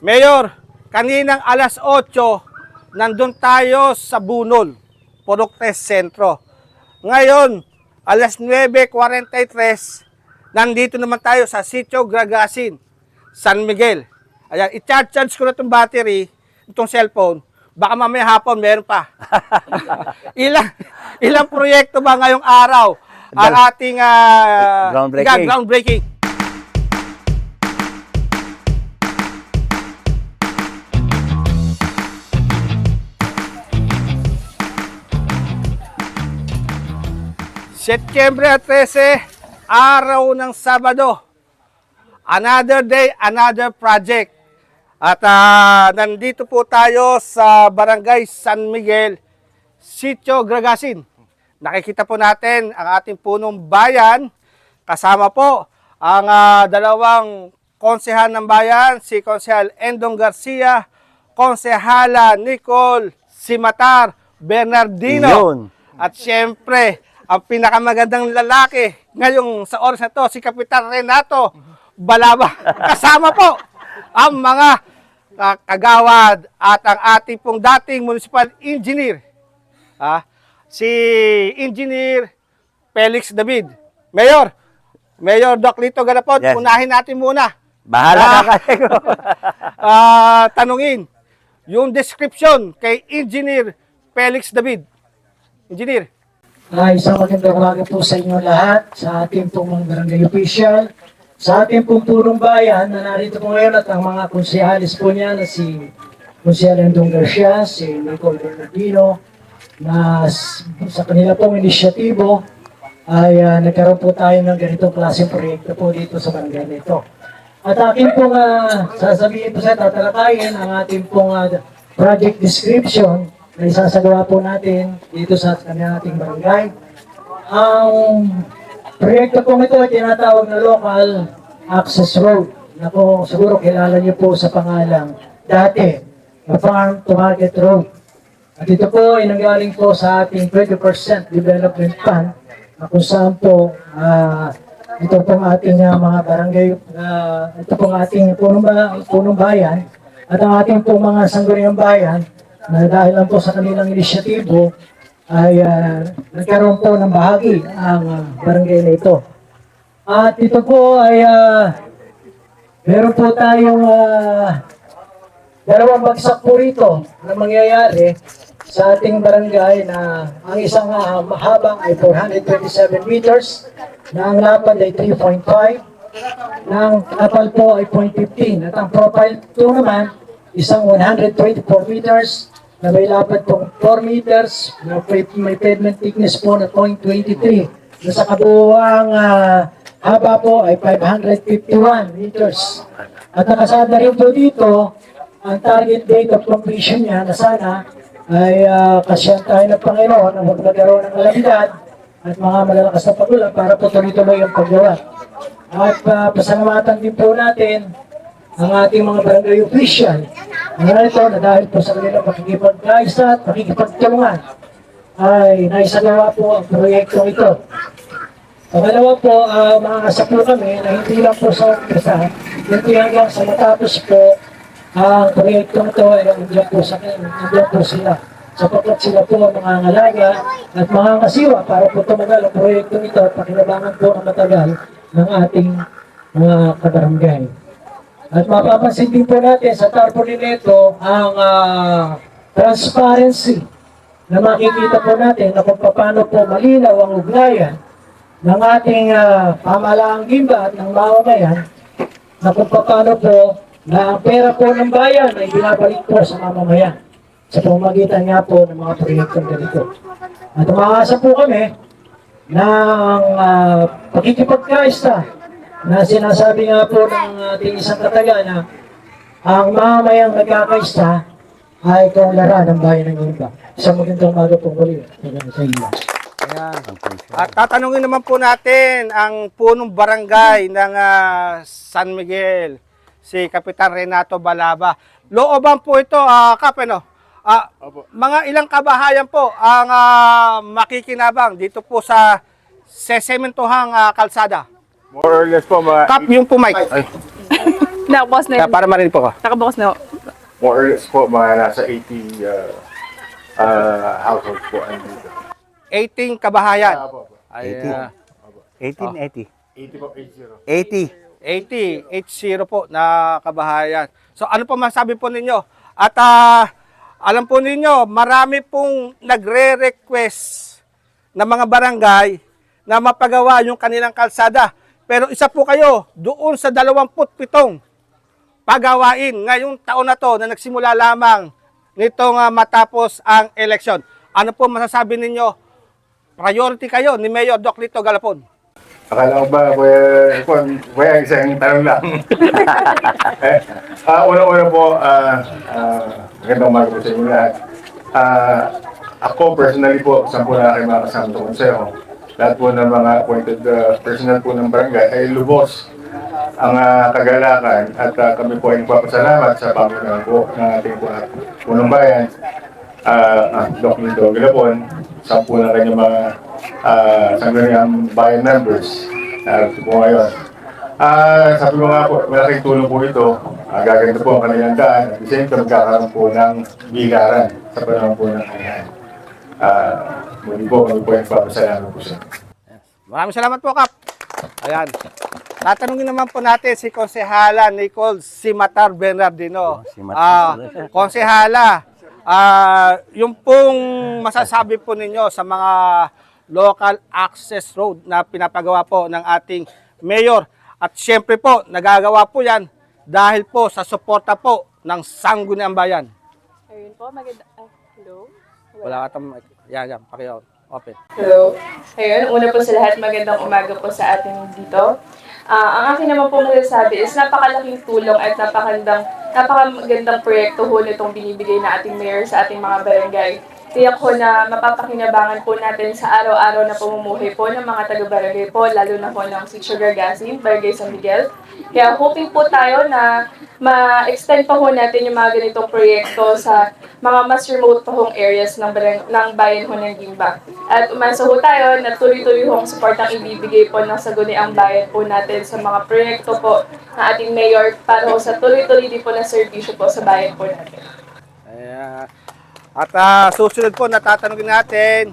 Mayor, kaninang alas 8, nandun tayo sa Bunol, Puroktes Sentro. Ngayon, alas 9.43, nandito naman tayo sa Sitio Gragasin, San Miguel. Ayan, i-charge ko na itong battery, itong cellphone, baka mamaya hapon meron pa. ilang, ilang proyekto ba ngayong araw ang ating ah, Groundbreaking. groundbreaking? Setyembre 13, araw ng Sabado. Another day, another project. At ah, nandito po tayo sa Barangay San Miguel, Sitio Gragasin. Nakikita po natin ang ating punong bayan. Kasama po ang ah, dalawang konsehal ng bayan, si Konsehal Endong Garcia, Konsehala Nicole Simatar Bernardino. Yun. At syempre, ang pinakamagandang lalaki ngayong sa oras na to, si Kapitan Renato Balaba. Kasama po ang mga ah, kagawad at ang ating pong dating municipal engineer. Ah, si Engineer Felix David. Mayor, Mayor Doc Lito Galapon, Yes. unahin natin muna. Bahala Ah. ka kasi. Ah, tanungin yung description kay Engineer Felix David. Engineer. Ay, isang magandang umaga po sa inyo lahat, sa ating pong mga barangay official, sa ating pong purong bayan na narito po ngayon at ang mga konsehalis po niya na si Konsehal Endong Garcia, si Nicole Bernardino, na sa kanila pong inisyatibo ay ah, nagkaroon po tayo ng ganitong klaseng proyekto po dito sa barangay nito. At akin pong ah, sasabihin po sa tatalakayin ang ating pong ah, project description na isasagawa po natin dito sa kanyang ating barangay. Ang proyekto po ito ay tinatawag na local access road na po siguro kilala niyo po sa pangalang dati na farm to market road. At ito po ay nanggaling po sa ating 20% development fund na kung saan po ah, ito pong ating ah, mga barangay, ah, ito pong ating punong, ba- punong bayan at ang ating pong mga sangguniang bayan na dahil lang po sa kanilang inisyatibo ay ah, nagkaroon po ng bahagi ang ah, barangay na ito. At ito po ay ah, meron po tayong ah, dalawang bagsak po rito na mangyayari sa ating barangay na ang isang ah, mahaba ay 427 meters, na ang lapad ay 3.5, na ang kapal po ay 0.15, at ang profile 2 naman, isang 124 meters, na may lapad pong 4 meters, na may, pavement thickness po na 0.23, na sa kabuuang ah, haba po ay 551 meters. At nakasada rin po dito, ang target date of completion niya na sana ay uh, kasyan tayo ng Panginoon na magkakaroon ng kalamidad at mga malalakas na pagulan para po tuloy-tuloy ang paggawa. At uh, pasalamatan din po natin ang ating mga barangay official. Ang ito na dahil po sa kanilang pakikipagkaisa at pakikipagtulungan ay naisagawa po ang proyektong ito. Pangalawa po, uh, mga asa po kami na hindi lang po sa umpisa, hindi hanggang sa matapos po ang proyektong ito ay nandiyan po sa nandiyan po sila. Sapagkat sila po ang mga ngalaga at mga ngasiwa para po tumagal ang proyektong ito at pakinabangan po ng matagal ng ating mga kabarangay. At mapapansin din po natin sa tarpaulin nito ang ah, transparency na makikita po natin na kung paano po malinaw ang ugnayan ng ating uh, pamalaang gimba at ng mamamayan na kung paano po na ang pera po ng bayan ay binabalik po sa mamamayan sa pamamagitan nga po ng mga proyektong ganito. At umaasa po kami ang uh, pakikipagkaista na sinasabi nga po ng ating isang kataga na ang mamamayang nagkakaista ay kaunlaran ng bayan ng Gimba. Isang magandang umaga po muli. Sa inyo. Ayan. At tatanungin naman po natin ang punong barangay ng ah, San Miguel, si Kapitan Renato Balaba. Looban po ito, ah Kap, ano? Ah, mga ilang kabahayan po ang ah, makikinabang dito po sa sesementohang ah, kalsada. More or less po, mga Kap, yung po mic. Ay. Nakabukas na yun. para marinig po ko. Nakabukas na. more or less po mga nasa 80 uh, uh, households po andito. 18 kabahayan. Ah, po, po. Ay, 18. ah, 1880. 80 po, 80. 80. 80, 80 po na kabahayan. So ano po masabi po ninyo? At ah, alam po ninyo, marami pong nagre-request na mga barangay na mapagawa yung kanilang kalsada. Pero isa po kayo doon sa 27 pagawain ngayong taon na to na nagsimula lamang nitong ah, matapos ang eleksyon. Ano po masasabi ninyo? Priority kayo ni Mayor Doc Lito Galapon. Akala ko ba, kuya, kuya, isang tanong lang. eh, ah, una-una po, ah, ah, magandang umaga po sa inyo lahat. Ah, ako personally po, saan po na kayo mga kasama sa konseho. Lahat po ng mga appointed uh, personnel po ng barangay ay lubos ang ah, kagalakan at ah, kami po ay nagpapasalamat sa Panginoon po ng ating po punong bayan uh, Doc Lindo Galapon, sa po na kanyang mga uh, sangguniang bayan members uh, po ngayon. Ah, sabi ko nga po, malaking tulong po ito. Uh, gaganda po ang kanilang daan. At the same time, magkakaroon po ng bigaran sa panahon po ng kanilang. Ah, muli po, kami po ay papasalamat po sa inyo. Maraming salamat po, Kap. Ayan. Tatanungin naman po natin si Konsehala Nicole Simatar Bernardino. Oh, Simatar. Ah, Konsehala, ah, yung pong masasabi po ninyo sa mga local access road na pinapagawa po ng ating mayor. At syempre po, nagagawa po yan dahil po sa suporta po ng Sangguniang Bayan. Ayun po, maganda. ah, hello? Wala ka tam... Yan, yan. Pakiyo. Open. Hello. Ayun, una po sa lahat, magandang umaga po sa atin dito. Ah, ang akin naman po masasabi is napakalaking tulong at napakagandang, napakamagandang proyekto ho nitong binibigay na ating mayor sa ating mga barangay. Tiyak ko na mapapakinabangan po natin sa araw-araw na pamumuhay po ng mga taga-barangay po, lalo na po ng Sitio Gargasin, Barangay San Miguel. Kaya hoping po tayo na ma-extend pa ho natin yung mga ganitong proyekto sa mga mas remote pa hong areas ng, barang, ng bayan ho ng Gimba. At umasa ho tayo na tuloy-tuloy hong support ang ibibigay po ng Saguniang Bayan po natin sa mga proyekto po ng ating mayor para sa tuloy-tuloy din po na serbisyo po sa bayan po natin. Ayan. At ah, susunod po natatanungin natin,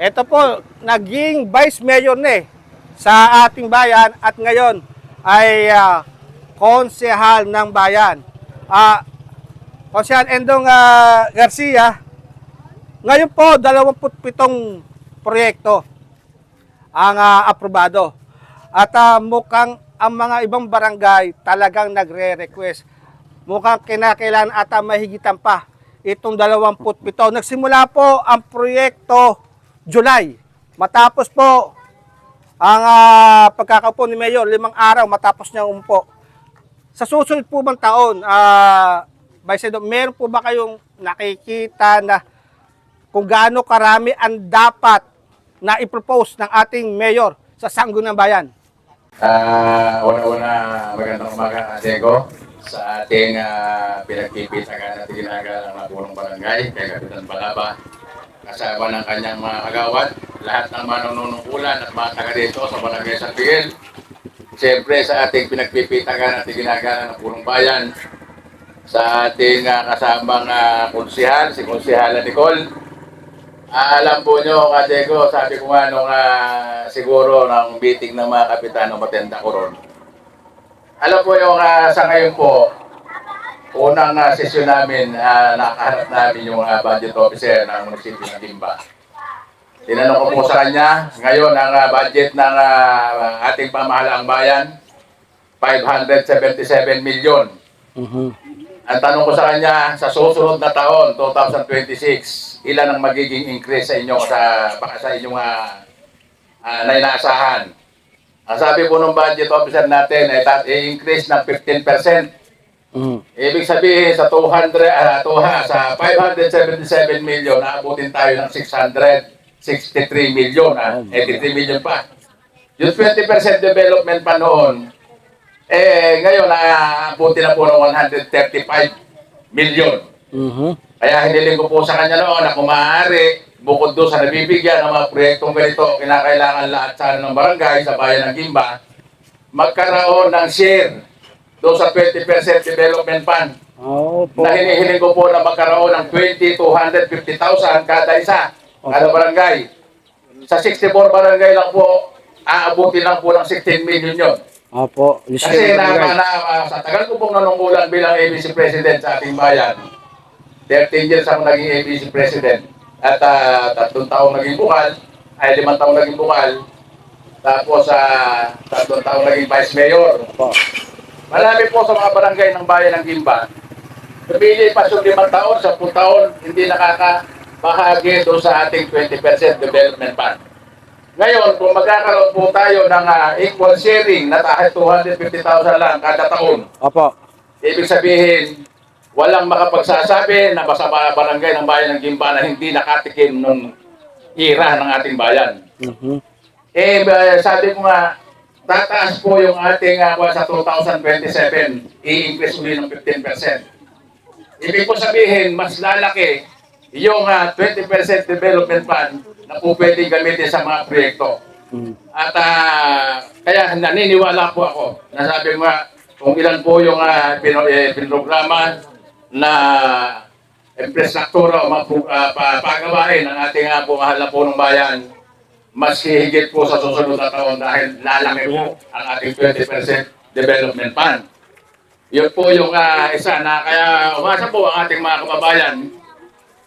ito po, naging vice mayor na eh, sa ating bayan at ngayon ay ah, konsehal ng bayan. Ah, konsehal Endong ah, Garcia, ngayon po 27 proyekto ang ah, aprobado. At ah, mukhang ang mga ibang barangay talagang nagre-request. Mukhang kinakailangan ata mahigitan pa itong 27. Nagsimula po ang proyekto July. Matapos po ang ah, pagkakaupo ni Mayor, limang araw matapos niya umpo. Sa susunod po bang taon, uh, Vice President, meron po ba kayong nakikita na kung gaano karami ang dapat na i-propose ng ating mayor sa Sangguniang Bayan? Ah, una-una, magandang umaga, Diego. Sa ating uh, pinagpipitagan at ginagalang na punong barangay, kay Kapitan Balaba, kasama ng kanyang mga kagawad, lahat ng manunungkulan at mga taga dito sa barangay San Miguel. Siyempre sa ating pinagpipitagan at ginagalang ng punong bayan, sa ating ah, kasamang uh, konsihal, si Konsihala Nicole, Ah, alam po nyo, ka Diego, sabi ko nga nung ah, siguro ng meeting ng mga kapitan ng matenda ko ron. Alam po yung ah, sa ngayon po, unang uh, sesyon namin, uh, nakaharap namin yung ah, budget officer ng munisipyo ng Timba. Tinanong ko po sa kanya, ngayon ang ah, budget ng ah, ating pamahalaang bayan, 577 milyon. Ang tanong ko sa kanya, sa susunod na taon, 2026, ilan ang magiging increase sa inyo sa baka sa inyong uh, uh, na inaasahan? Ang sabi po ng budget officer natin ay tat- i-increase ng 15%. Ibig sabihin sa 200 ah, tuha, sa 577 million naabutin tayo ng 663 million, ah, 83 million pa. Yung 20% development pa noon, eh, ngayon, naabuti na po ng 135 million. Kaya hiniling ko po sa kanya noon na kung maaari, bukod doon sa nabibigyan ng mga proyektong ganito, kinakailangan lahat sana ng barangay sa bayan ng Gimba, magkaroon ng share doon sa 20% development fund Opo. na hinihiling ko po na magkaroon ng 20 to 150,000 kada isa, kada barangay. Sa 64 barangay lang po, aabutin lang po ng 16 million yun. Opo. Kasi na, na, na- sa tagal ko pong nanungkulan bilang ABC President sa ating bayan, 13 years ako naging ABC President at ah, tatlong taong naging bukal, ay limang taong naging bukal, tapos sa tatlong taong naging Vice Mayor. Marami po sa mga barangay ng bayan ng Gimba, Pumili pa yung limang taon, sa taon, hindi nakakabahagi doon sa ating 20% development fund. Ngayon, kung magkakaroon po tayo ng ah, equal sharing na kahit 250,000 lang kada taon, Opo. ibig sabihin, walang makapagsasabi na basta barangay ng bayan ng Gimba na hindi nakatikim nung ira ng ating bayan. Mhm. Eh, sabi ko nga, tataas po yung ating uh, sa 2027, i-increase uli ng 15%. Ibig po sabihin, mas lalaki yung ah, 20% development fund na po pwedeng gamitin sa mga proyekto. Mm. At ah, kaya naniniwala po ako na sabi nga, kung ilan po yung uh, pino, eh, pinrograma na infrastruktura o pro- ah, pa- pagawain ng ating uh, mahal na punong bayan, mas higit po sa susunod na taon dahil lalaki po ang ating 20% development fund. Yun po yung ah, isa na kaya umasa po ang ating mga kababayan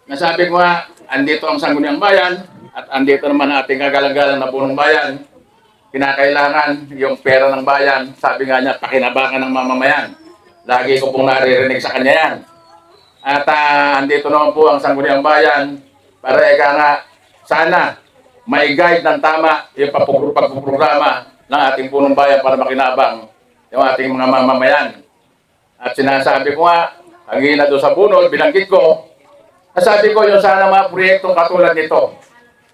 na sabi ko nga, andito ang sangguniang bayan at andito naman ang ating kagalang-galang na punong bayan. Kinakailangan yung pera ng bayan, sabi nga niya, pakinabangan ng mamamayan. Lagi ko pong naririnig sa kanya yan. At ah, andito naman po ang sangguniang bayan para eka nga, sana may guide ng tama yung pagpuprograma ng ating punong bayan para makinabang yung ating mga mamamayan. At sinasabi ko nga, ang ina doon sa bunol, binanggit ko, nasabi ko yung sana mga proyektong katulad nito.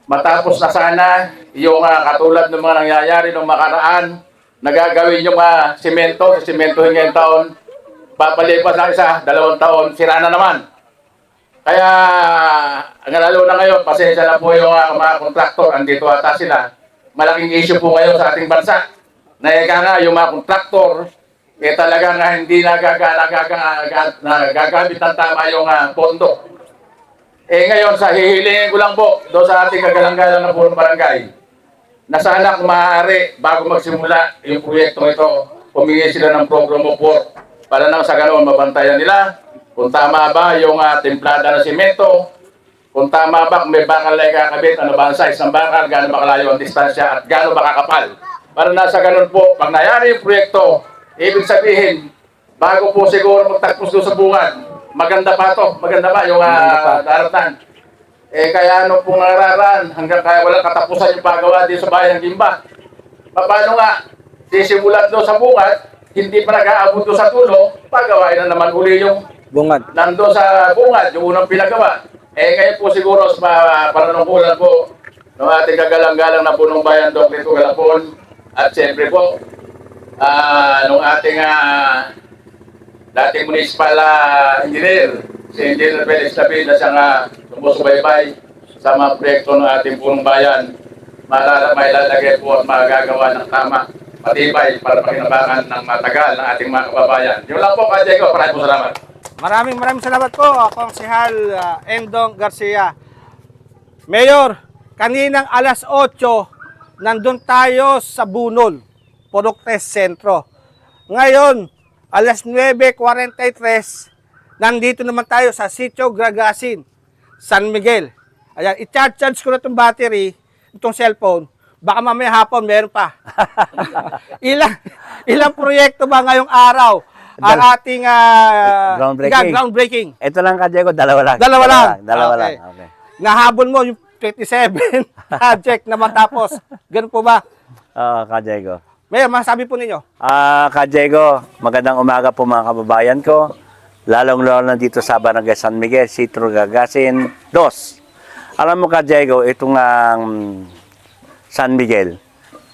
Matapos na sana yung ah, katulad ng mga nangyayari ng makaraan, nagagawin yung mga simento, simento ngayong taon, papalipas na isa, dalawang taon, sira na naman. Kaya, ang lalo na ngayon, pasensya na po yung ah, mga kontraktor, andito ata sila. Malaking issue po ngayon sa ating bansa. Na ika nga, yung mga kontraktor, eh talaga nga hindi nagaga, nagaga, nagaga- nagagamit ng tama yung ah, pondo. Eh ngayon, sa hihilingin ko lang po, doon sa ating kagalang-galang na purong barangay, na sana kung maaari, bago magsimula yung proyekto ito, humingi sila ng program of work para nang sa ganoon mabantayan nila kung tama ba yung ah, templada ng simento, kung tama ba kung may bakal na ikakabit, ano ba ang size ng bakal, gaano ba kalayo ang distansya at gaano ba kakapal. Para nasa ganun po, pag nangyari yung proyekto, ibig sabihin, bago po siguro magtagpos doon sa bungad, maganda pa to, maganda pa yung uh, daratan. Eh kaya ano pong nararaan hanggang kaya walang katapusan yung paggawa din sa bayan ng Gimba. Paano nga, sisimulan doon sa bungad, hindi pa nag-aabot sa tulo, pagawain na naman uli yung Bungad. nando sa bungad, yung unang pinagawa. Eh ngayon po siguro sa mga panunungkulan po ng ating kagalang-galang na punong bayan Dr. Tito Galapon at siyempre po ah nung ating ah, dating municipal ah, engineer, si Engineer Felix Lapid na siyang uh, sumusubaybay sa mga proyekto ng ating punong bayan. Malala, may lalagay po at magagawa ng tama, matibay para pakinabangan ng matagal ng ating mga kababayan. Yun lang po, Kajay ko. Maraming salamat. Maraming maraming salamat po, Sihal uh, Endong Garcia. Mayor, kaninang alas 8, nandun tayo sa Bunol, Puroktes Sentro. Ngayon, alas 9.43, nandito naman tayo sa Sitio Gragasin, San Miguel. Ayan, i-charge ko na itong battery, itong cellphone, baka mamaya hapon meron pa. ilang, ilang proyekto ba ngayong araw ang ating ah, Groundbreaking. groundbreaking? Ito lang ka, Diego. Dalawa lang. Dalawa lang. Dalawa Okay. lang. Okay. Nahabol mo yung 27 project na matapos. Ganun po ba? Oo, ka, Diego. Mayor, masabi po ninyo. Ah, ka, Diego. Magandang umaga po mga kababayan ko. Lalong-lalo na dito sa Barangay San Miguel, Citro Gagasin 2. Alam mo ka, Diego, itong ang San Miguel,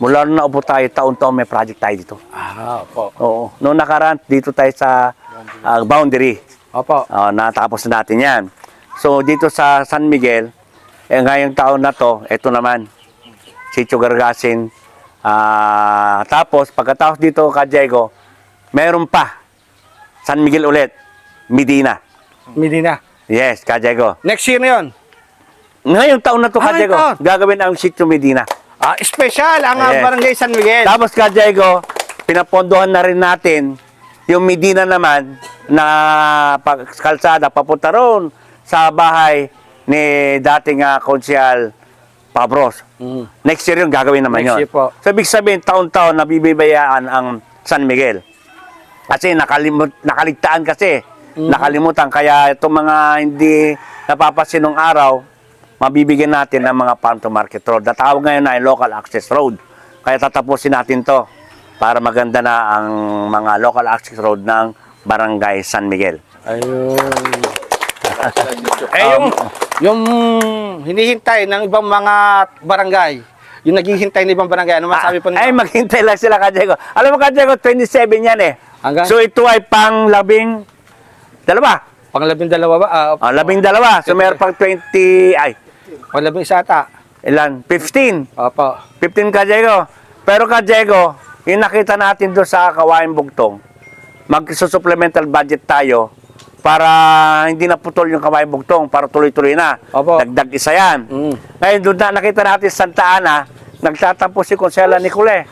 mula nung naupo tayo, taon-taon may project tayo dito. Ah, opo. Oo. Noong nakaraan, dito tayo sa ah, boundary. Opo. Ah, natapos na natin yan. So, dito sa San Miguel, eh, ngayong taon na to, ito naman, Sitio Gargasin. Ah, tapos, pagkatapos dito ka Diego, meron pa. San Miguel ulit. Medina. Medina. Yes, Kajego. Next year na yun. Ngayong taon na to, Ah, Kajego. Gagawin ang sitio Medina. Ah, special ang ah, Yes. Barangay San Miguel. Tapos, Kajego, pinapondohan na rin natin yung Medina naman na pag- kalsada papunta roon sa bahay ni dating uh, konsyal Pabros. Mm. Next year yun, gagawin naman Next yun. year po. So, ibig sabihin, taon-taon nabibibayaan ang San Miguel. Kasi nakalimut, nakaligtaan kasi. Mm-hmm. Nakalimutan. Kaya itong mga hindi napapansin ng araw, mabibigyan natin ng mga farm to market road. Natawag ngayon na ay local access road. Kaya tatapusin natin to para maganda na ang mga local access road ng Barangay San Miguel. Ayun. Eh, yung, yung hinihintay ng ibang mga barangay, yung naghihintay ng ibang barangay, ano masabi po Ay, ninyo? maghintay lang sila, Kajego. Alam mo, Kajego, 27 yan eh. Hanggang? So, ito ay pang labing dalawa. Pang labing dalawa ba? Ah, Ah, labing dalawa. So, meron pang 20, ay, pang labing isa ata. ilan? 15. Opo. 15 Kajego. Pero Kajego, yung nakita natin doon sa Kawain Bugtong, mag-supplemental budget tayo para hindi na putol yung Kawain Bugtong, para tuloy-tuloy na. Opo. Dagdag isa yan. Mm. Ngayon, doon na nakita natin sa Santa Ana, nagtatapos si Consela Nicole.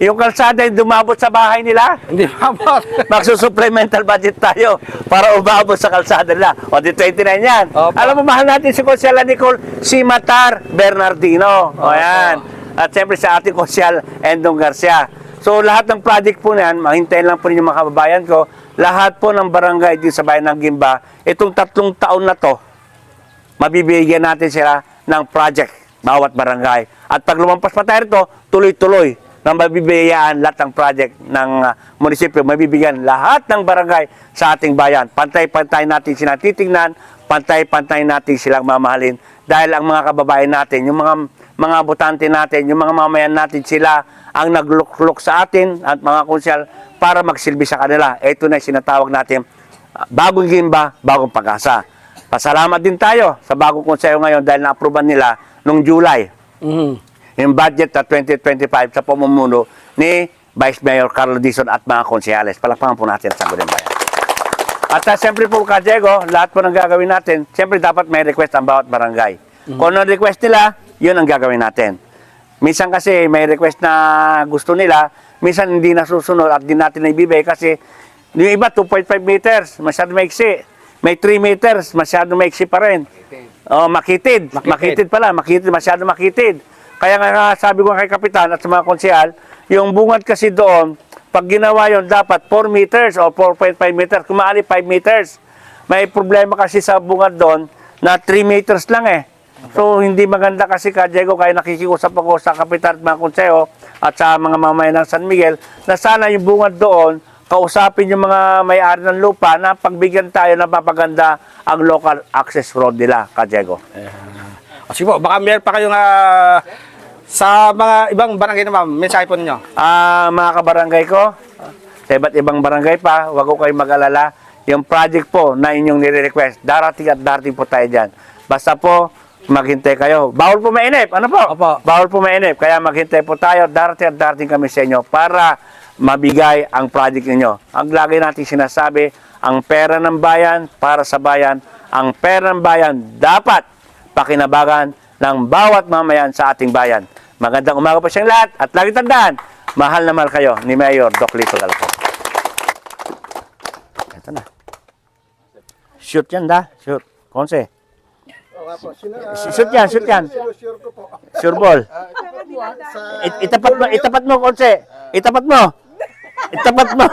Yung kalsada yung dumabot sa bahay nila. Hindi mabot. Magsusupplemental budget tayo para umabot sa kalsada nila. O di 29 yan. Opo. Alam mo, mahal natin si Consyala Nicole, si Matar Bernardino. O yan. At siyempre sa ating Consyal Endong Garcia. So lahat ng project po na yan, mahintayin lang po ninyo mga kababayan ko, lahat po ng barangay dito sa bayan ng Gimba, itong tatlong taon na to, mabibigyan natin sila ng project bawat barangay. At pag lumampas pa tayo rito, tuloy-tuloy na mabibigyan lahat ng project ng uh, munisipyo, mabibigyan lahat ng barangay sa ating bayan. Pantay-pantay natin sila titingnan, pantay-pantay natin silang mamahalin dahil ang mga kababayan natin, yung mga mga botante natin, yung mga mamayan natin, sila ang nagluklok sa atin at mga konsyal para magsilbi sa kanila. Ito na sinatawag natin, uh, bagong gimba, bagong pag-asa. Pasalamat din tayo sa bagong konseyo ngayon dahil na-aproban nila noong July Mm. yung budget na 2025 sa pamumuno ni Vice Mayor Carlo Dizon at mga konsehales. Palakpakan po natin sa Sangguniang Bayan. At uh, siyempre po, Ka Diego, lahat po ng gagawin natin, siyempre dapat may request ang bawat barangay. Kung ano request nila, yun ang gagawin natin. Minsan kasi may request na gusto nila, minsan hindi nasusunod at di natin naibibigay kasi yung iba 2.5 meters, masyado maiksi. May 3 meters, masyado maiksi pa rin. Oh, makitid. Makitid. Makitid pala, makitid, masyado makitid. Kaya nga sabi ko kay kapitan at sa mga konsehal, yung bungad kasi doon, pag ginawa yon dapat 4 meters o 4.5 meters, kumaali 5 meters. May problema kasi sa bungad doon na 3 meters lang eh. So hindi maganda kasi ka Diego kaya nakikiusap ako sa kapitan at mga konseho at sa mga mamayan ng San Miguel na sana yung bungad doon kausapin yung mga may-ari ng lupa na pagbigyan tayo na mapaganda ang local access road nila, ka Diego. O, sige po, baka meron pa kayong ah, sa mga ibang barangay naman, mensahe po ninyo. Ah, mga kabarangay ko, sa iba't ibang barangay pa, wag ko kayong mag-alala. Yung project po na inyong nire-request, darating at darating po tayo dyan. Basta po, maghintay kayo. Bawal po mainip. Ano po? Opo. Bawal po mainip. Kaya maghintay po tayo. Darating at darating kami sa inyo para mabigay ang project ninyo. Ang lagi natin sinasabi, ang pera ng bayan para sa bayan, ang pera ng bayan dapat pakinabagan ng bawat mamayan sa ating bayan. Magandang umaga po siyang lahat at lagi tandaan, mahal na mahal kayo ni Mayor Doc Lito Galpo. Ito na. Shoot yan da, shoot. Konse. Shoot yan, shoot yan. Sure ball. It- itapat mo, itapat mo, Konse. Itapat mo. Itapat mo.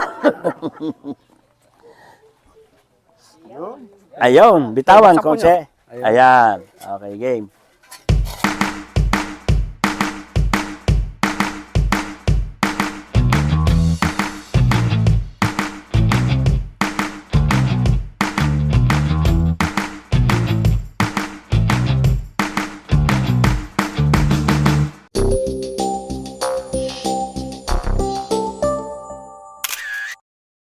Ayun, bitawan, Konse. Ayan. Okay, game.